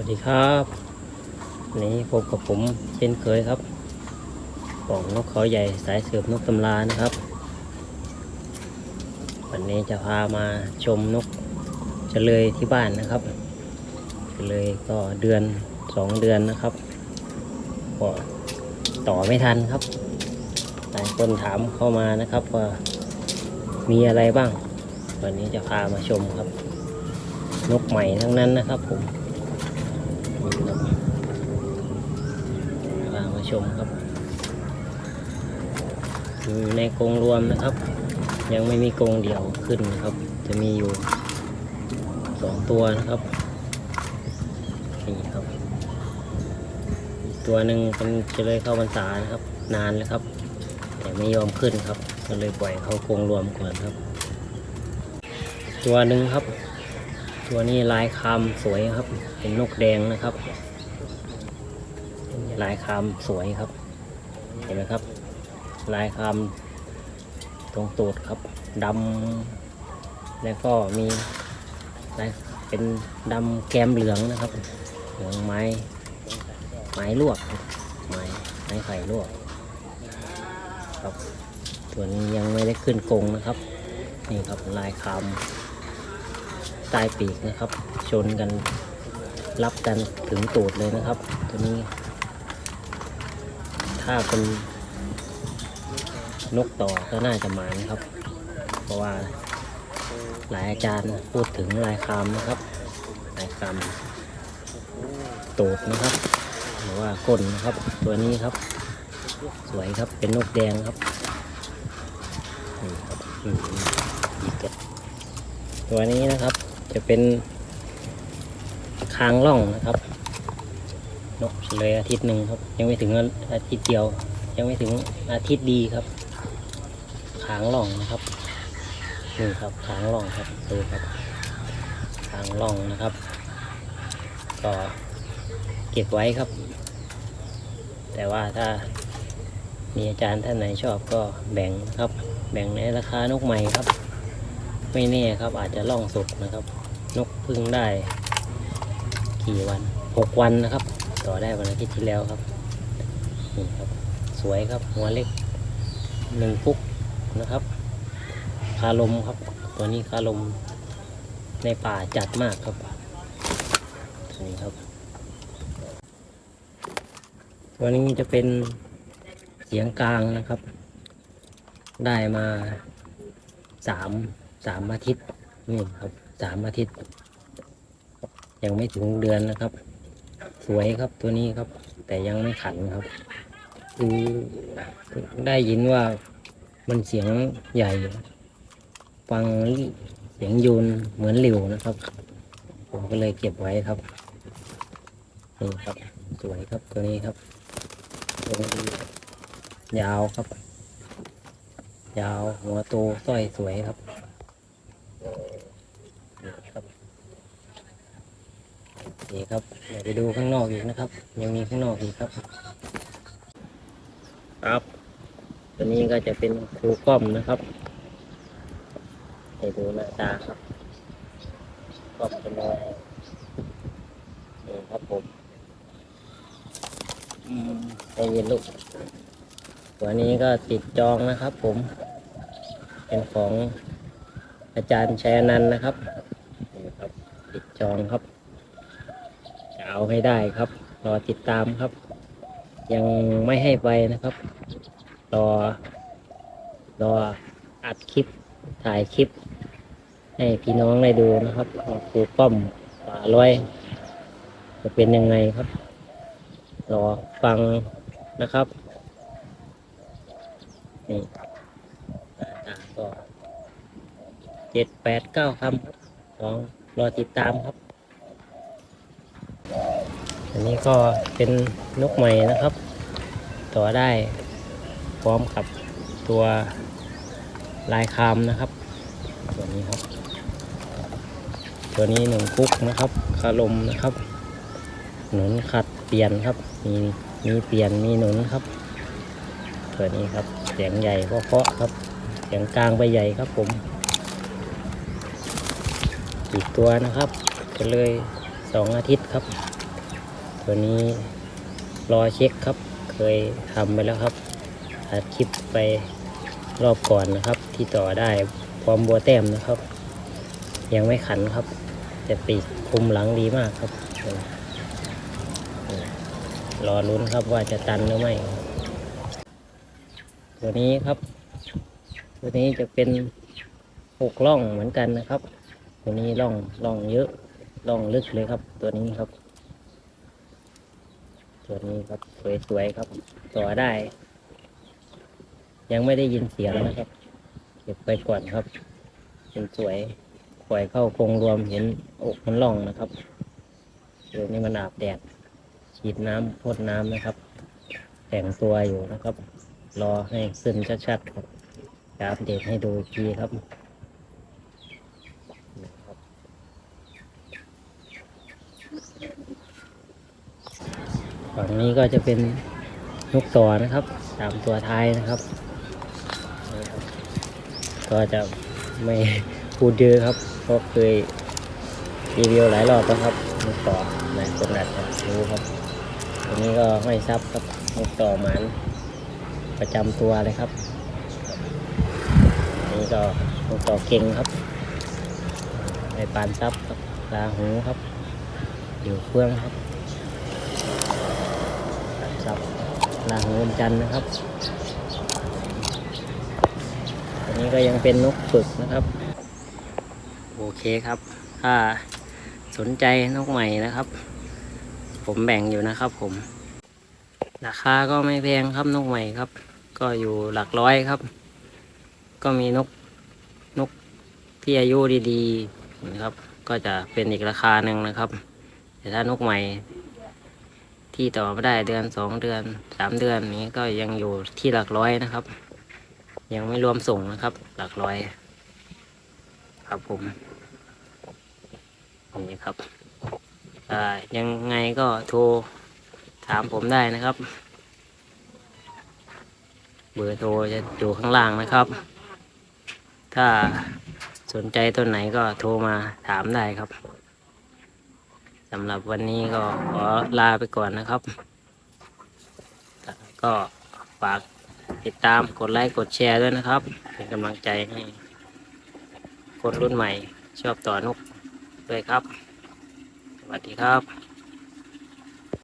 วัสดีครับนี้พบกับผมเช่นเคยครับของนกเขาใหญ่สายสืบนกตำรานะครับ วันนี้จะพามาชมนกเฉลยที่บ้านนะครับเฉลยก็เดือนสองเดือนนะครับก็ต่อไม่ทันครับหลายคนถามเข้ามานะครับว่ามีอะไรบ้าง วันนี้จะพามาชมครับ นกใหม่ทั้งนั้นนะครับผม พามาชมครับ อยู่ในกรงรวมนะครับ ยังไม่มีกรงเดี่ยวขึ้นนะครับ จะมีอยู่สองตัวนะครับนี่ครับอีกตัวหนึ่งเป็นจะเลยเข้าพรรษานะครับ นานแล้วครับ แต่ไม่ยอมขึ้นครับ ก็เลยปล่อยเข้ากรงรวมก่อนครับ ตัวหนึ่งครับ ตัวนี้ลายคำสวยครับ เป็นนกแดงนะครับ ลายคำสวยครับ เห็นไหมครับ ลายคำตรงตูดครับดำแล้วก็มีลายเป็นดำแกมเหลืองนะครับ เหลืองไม้ไม้ลวกไม้ไม้ไข่ลวกครับ ตัวนี้ยังไม่ได้ขึ้นกรงนะครับ นี่ครับลายคำ ใต้ปีกนะครับ ชนกันรับกันถึงตูดเลยนะครับ ตัวนี้ ถ้าเป็นนกต่อก็น่าจะหมานครับ เพราะว่าหลายอาจารย์พูดถึงลายคำนะครับ ลายคำตูดนะครับ หรือว่าก้นนะครับ ตัวนี้ครับ สวยครับเป็นนกแดงครับนี่ครับอืมอีกตัวนี้นะครับ จะเป็นคางล่องนะครับนกเลยอาทิตย์หนึ่งครับ ยังไม่ถึงอาทิตย์เดียว ยังไม่ถึงอาทิตย์ดีครับขางล่องนะครับนี่ครับขางล่องครับดูครับขางล่องนะครับ ก็เก็บไว้ครับ แต่ว่าถ้ามีอาจารย์ท่านไหนชอบก็แบ่งครับ แบ่งในราคานกใหม่ครับ ไม่แน่ครับอาจจะล่องสุดนะครับ นกพึ่งได้ กี่วันหกวันนะครับ ต่อได้วันอาทิตย์ที่แล้วครับนี่ครับ สวยครับหัวเล็กหนึ่งฟุกนะครับ คาลมครับ ตัวนี้คาลมในป่าจัดมากครับนี่ครับ ตัวนี้จะเป็นเสียงกลางนะครับ ได้มาสามสามอาทิตย์นี่ครับ สามอาทิตย์ ยังไม่ถึงเดือนนะครับ สวยครับตัวนี้ครับ แต่ยังไม่ขันครับ คือได้ยินว่ามันเสียงใหญ่ ฟังเสียงยูนเหมือนหลิวนะครับ ผมก็เลยเก็บไว้ครับนี่ครับ สวยครับตัวนี้ครับตัวยาวครับ ยาวหัวโตสร้อยสวยครับนี่ครับ นี่ครับเดี๋ยวไปดูข้างนอกอีกนะครับ ยังมีข้างนอกอีกครับ ครับตัวนี้ก็จะเป็นครูก้อมนะครับให้ดูหน้าตาครับก้อมเป็นยังไงนี่ครับผมอืมใจเย็นลูกตัวนี้ก็ติดจองนะครับ ผม เป็นของอาจารย์ชัยอนันต์นะครับนี่ครับ ติดจองครับจะ เอาให้ได้ครับรอติดตามครับ ยังไม่ให้ไปนะครับ รอ รออัดคลิปถ่ายคลิป ให้พี่น้องได้ดูนะครับครูป้อมป่าร้อย จะเป็นยังไงครับ รอฟังนะครับนี่หน้าตาก็เจ็ดแปดเก้าคำลองรอติดตามครับ อันนี้ก็เป็นนกใหม่นะครับ ต่อได้พร้อมกับตัวลายคามนะครับ ตัวนี้ครับ ตัวนี้หนึ่งคุกนะครับคาลมนะครับ หนุนขัดเปลี่ยนครับ มีมีเปลี่ยนมีหนุนครับ ตัวนี้ครับเสียงใหญ่เพราะครับเสียงกลางไปใหญ่ครับผมอีกตัวนะครับจะเลยสองอาทิตย์ครับ ตัวนี้รอเช็คครับ เคยทำไปแล้วครับอัดคลิปไปรอบก่อนนะครับ ที่ต่อได้พร้อมบัวแต้มนะครับ ยังไม่ขันครับ แต่ปีกคุมหลังดีมากครับ รอลุ้นครับว่าจะตันหรือไม่ ตัวนี้ครับ ตัวนี้จะเป็นหกล่องเหมือนกันนะครับ ตัวนี้ล่องล่องเยอะล่องลึกเลยครับ ตัวนี้ครับ ตัวนี้ครับสวยๆครับ ต่อได้ ยังไม่ได้ยินเสียงนะครับ เก็บไปก่อนครับเป็นสวยปล่อยเข้าโครงรวมเห็นอกมันล่องนะครับเดี๋ยวนี้มันอาบแดดฉีดน้ำพ่นน้ำนะครับ แต่งตัวอยู่นะครับ รอให้ขึ้นชัดๆครับอัปเดตให้ดูทีครับ ฝั่งนี้ก็จะเป็นนกต่อนะครับตามตัวท้ายนะครับก็จะไม่พูดเยอะครับเพราะเคยรีวิวหลายรอบแล้วครับนกต่อหลายคนอาจจะรู้ครับตัวนี้ก็ห้อยซับครับนกต่อหมันประจำตัวเลยครับนี่ก็นกต่อเก่งครับไอปานซับครับลาหูครับอยู่เฟื่องครับ ครับลาหูอมจันนะครับอันนี้ก็ยังเป็นนกฝึกนะครับ โอเคครับ ถ้าสนใจนกใหม่นะครับ ผมแบ่งอยู่นะครับผม ราคาก็ไม่แพงครับนกใหม่ครับ ก็อยู่หลักร้อยครับ ก็มีนกนกที่อายุดีๆนะครับ ก็จะเป็นอีกราคาหนึ่งนะครับ แต่ถ้านกใหม่ ที่ต่อไม่ได้เดือนสองเดือนสามเดือนนี้ก็ยังอยู่ที่หลักร้อยนะครับ ยังไม่รวมส่งนะครับ หลักร้อย ครับผมนี่ครับยังไงก็โทรถามผมได้นะครับ เบอร์โทรจะอยู่ข้างล่างนะครับ ถ้าสนใจตัวไหนก็โทรมาถามได้ครับ สำหรับวันนี้ก็ขอลาไปก่อนนะครับ ก็ฝากติดตามกดไลค์กดแชร์ด้วยนะครับ เป็นกำลังใจให้คนรุ่นใหม่ชอบต่อนกด้วยครับ สวัสดีครับ